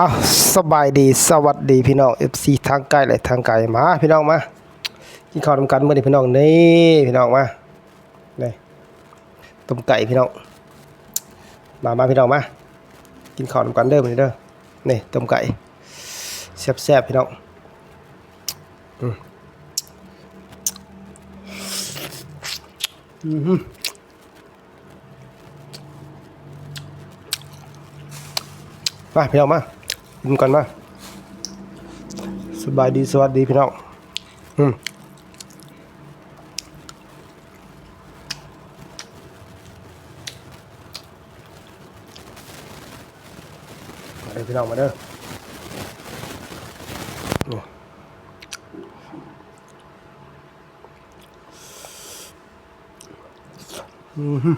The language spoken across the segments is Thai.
อ้าวสบายดีสวัสดีพี่น้อง FC ทางใกล้และทางไกลมา พี่น้องมากินข้าวทำกันเมื่อนี้พี่น้องนี่พี่น้องมานี่ต้มไก่พี่น้องมามาพี่น้องมากินข้าวทำกันเด้อมื้อนี้เด้อนี่ต้มไก่แซ่บๆพี่น้องอืมอือหือมาพี่น้องมา กินกันมาสบายดีสวัสดีพี่น้องอืมมาเด้อพี่น้องมาเด้อนี่อือหือ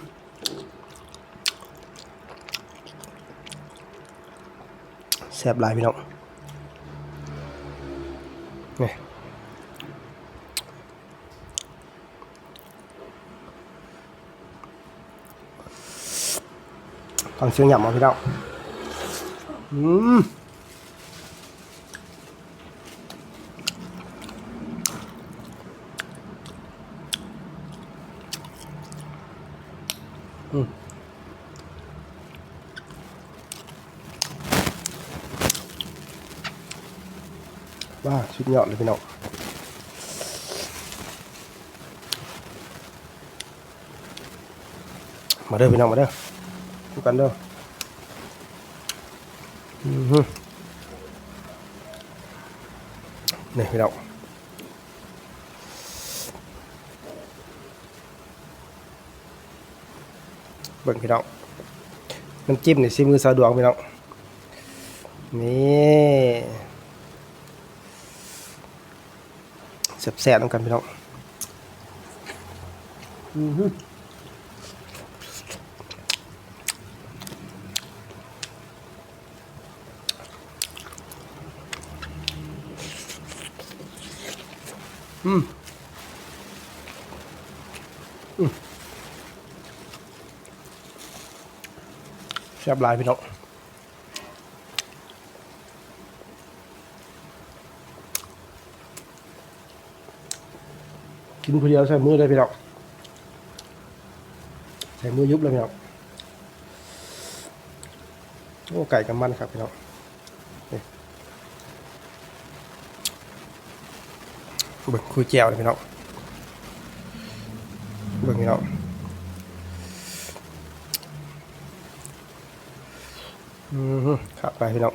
แซ่บหลายพี่น้องนี่ฟังเสียงหยับมาพี่น้องอืม่าชุดยอดเลยพี่น้องมาเด้อพี่น้องมาเด้อดูกันเด้ออือฮึนี่พี่น้องเบิ่งพี่น้องน้ำจิ้มนี่ซีมือสะดวกพี่น้องนี่ แซ่บๆน้ำกันพี่น้องอือฮึอืมอืมแซ่บหลายพี่น้อง กินคนเดียวใส่มือเลยพี่น้องใส่มือยุบเลยพี่น้องโอ้ไก่กับมันครับพี่น้องเบิ่งคุยแจวเลยพี่น้องเบิ่งพี่น้องอือฮึครับไปพี่น้อง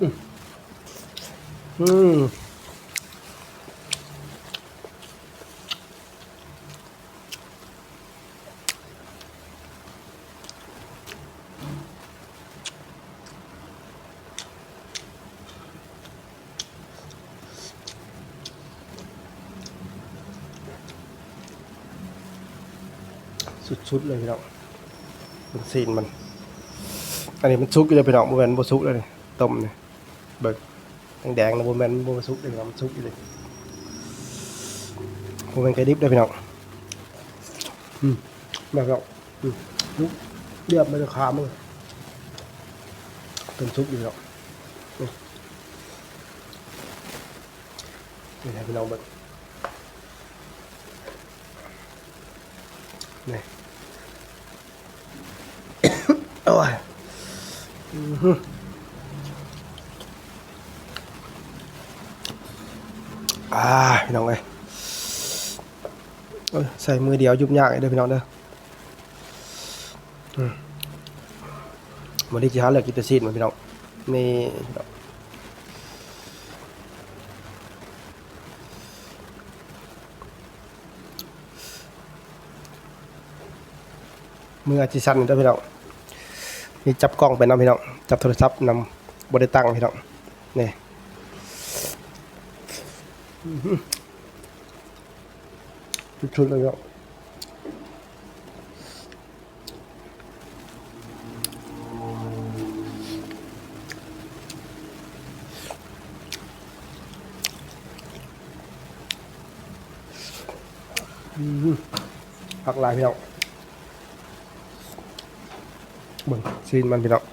อืมอืม สุดๆเลยพี่น้องเป็นซีนมัน อันนี้มันซุกอยู่เลยพี่น้องโมเมนต์โบซุกเลยนี่ต้มเนี่ยเบิกแดงๆนะโมเมนต์โบซุกเลยน้องมันซุกอยู่เลยโมเมนต์ไก่ดิบเลยพี่น้องอืมแบบพี่น้องอืมลุกเรียบไม่ได้ขามือเป็นซุกอยู่พี่น้องนี่นี่ให้พี่น้องเบิกนี่ โอ้ยอื้อหืออ่าพี่น้องเอ้ยเอ้ยใส่มือเดียวยุบยากเลยเด้อพี่น้องเด้ออืมวันนี้จะหาเหลือกินแต่ซีนมาพี่น้องนี่พี่น้องมืออาชีพสั้นเด้อพี่น้อง นี่จับกล้องไปนำพี่น้องจับโทรศัพท์นำบริตั้งพี่น้องนี่อื้อหือชุดๆเลยพี่น้องอื้อหือผักลายพี่น้อง เบิ่งซีนมันพี่น้อง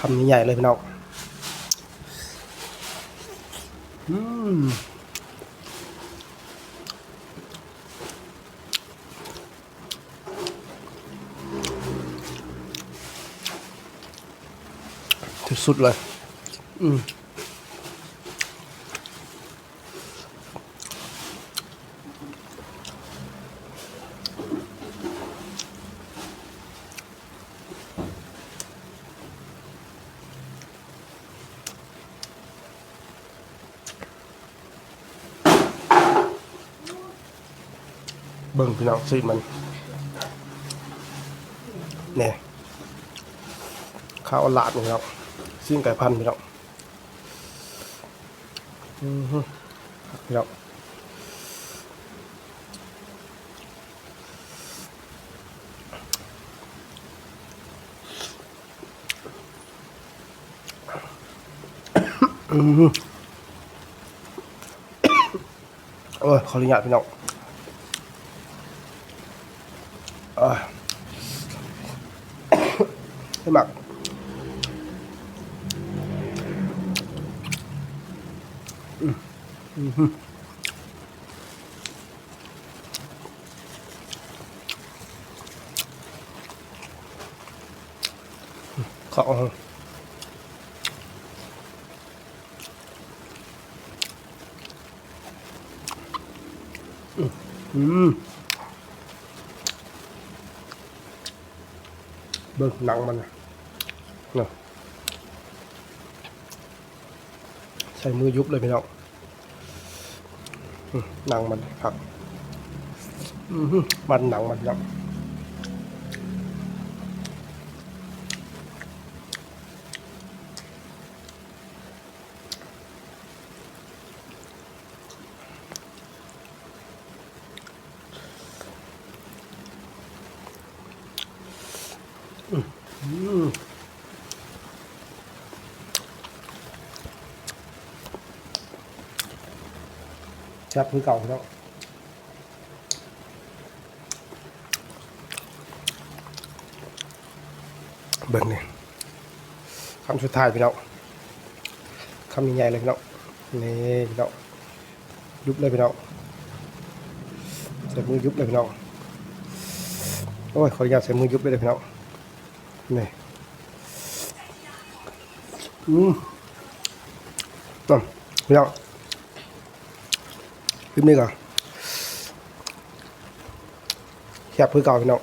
คำนี้ใหญ่เลยพี่น้อง สุดเลย อืมเบิ่งพี่น้องสิมันเนี่ยข้าวหลาดนี่ครับ ซิ่งไก่พันธุ์พี่น้องพี่น้องอือฮึโอ้ยขออนุญาตพี่น้องอ่าให้หมัก มอืมฮึขออืมเบิ่งหนัง หนังมันครับอือหือมันหนังมันครับอืม แซ่บคือเก่าพี่น้องเบิ่งนี่ยคำสุดท้ายพี่น้องคำใหญ่เลยพี่น้องนี่พี่น้องยุบเลยพี่น้องใส่มือยุบเลยพี่น้องโอ้ยขออนุญาตใส่มือยุบเลยเด้อพี่น้องนี่อืมต้มพี่น้อง คลิปนี้ก่อนแซ่บคือเก่าพี่น้อง